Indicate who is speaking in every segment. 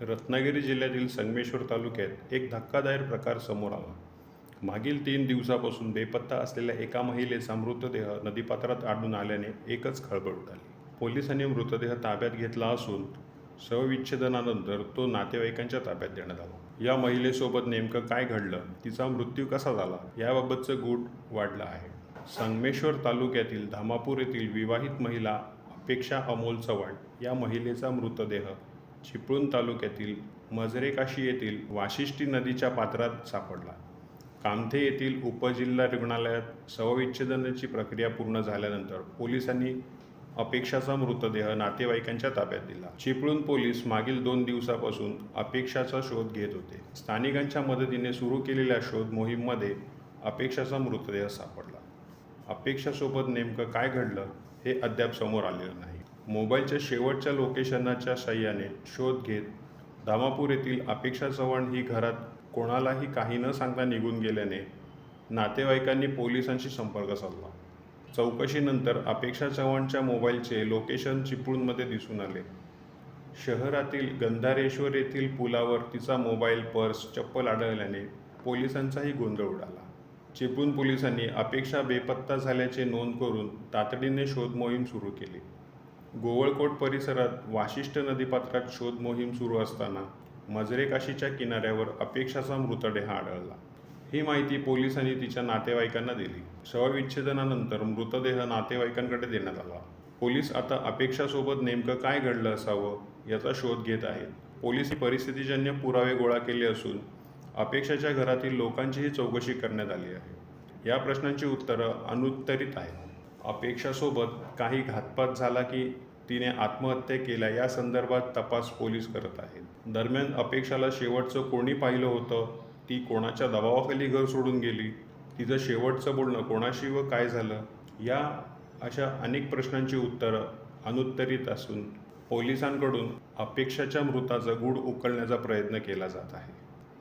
Speaker 1: रत्नागिरी जिल्ह्यातील संगमेश्वर तालुक्यात एक धक्कादायक प्रकार समोर आला. मागील तीन दिवसापासून बेपत्ता असलेल्या एका महिलेचा मृतदेह नदीपात्रात आढळून आल्याने एकच खळबळ उडाली. पोलिसांनी मृतदेह ताब्यात घेतला असून शवविच्छेदनानंतर तो नातेवाईकांच्या ताब्यात देण्यात आला. या महिलेसोबत नेमकं काय घडलं तिचा मृत्यू कसा झाला याबाबतचं गूढ वाढलं आहे. संगमेश्वर तालुक्यातील धामापूर येथील विवाहित महिला अपेक्षा अमोल चव्हाण या महिलेचा मृतदेह चिपळूण तालुक्यातील मजरेकाशी येथील वाशिष्ठी नदीच्या पात्रात सापडला. कामथे येथील उपजिल्हा रुग्णालयात शवविच्छेदनाची प्रक्रिया पूर्ण झाल्यानंतर पोलिसांनी अपेक्षाचा मृतदेह नातेवाईकांच्या ताब्यात दिला. चिपळूण पोलीस मागील दोन दिवसापासून अपेक्षाचा शोध घेत होते. स्थानिकांच्या मदतीने सुरू केलेल्या शोध मोहीममध्ये अपेक्षाचा मृतदेह सापडला. अपेक्षासोबत नेमकं काय घडलं हे अद्याप समोर आलेलं नाही. मोबाईलच्या शेवटच्या लोकेशनाच्या सहाय्याने शोध घेत धामापूर येथील अपेक्षा चव्हाण ही घरात कोणालाही काही न सांगता निघून गेल्याने नातेवाईकांनी पोलिसांशी संपर्क साधला. चौकशीनंतर अपेक्षा चव्हाणच्या मोबाईलचे लोकेशन चिपळूणमध्ये दिसून आले. शहरातील गंधारेश्वर येथील पुलावर तिचा मोबाईल पर्स चप्पल आढळल्याने पोलिसांचाही गोंधळ उडाला. चिपळूण पोलिसांनी अपेक्षा बेपत्ता झाल्याचे नोंद करून तातडीने शोध मोहीम सुरू केली. गोवळकोट परिसरात वाशिष्ठ नदीपात्रात शोध मोहीम सुरू असताना मजरेकाशीच्या किनाऱ्यावर अपेक्षाचा मृतदेह आढळला. ही माहिती पोलिसांनी तिच्या नातेवाईकांना दिली. शवविच्छेदनानंतर मृतदेह नातेवाईकांकडे देण्यात आला. पोलीस आता अपेक्षासोबत नेमकं काय घडलं असावं याचा शोध घेत आहेत. पोलीस परिस्थितीजन्य पुरावे गोळा केले असून अपेक्षाच्या घरातील लोकांचीही चौकशी करण्यात आली आहे. या प्रश्नांची उत्तरं अनुत्तरित आहेत. अपेक्षासोबत काही घातपात झाला की तिने आत्महत्या केल्या या संदर्भात तपास पोलीस करत आहेत. दरम्यान अपेक्षाला शेवटचं कोणी पाहिलं होतं? ती कोणाच्या दबावाखाली घर सोडून गेली? तिचं शेवटचं बोलणं कोणाशी व काय झालं? या अशा अनेक प्रश्नांची उत्तरं अनुत्तरित असून पोलिसांकडून अपेक्षाच्या मृताचं गूढ उकलण्याचा प्रयत्न केला जात आहे.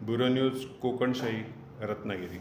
Speaker 1: Bureau news Kokanshahi Ratnagiri.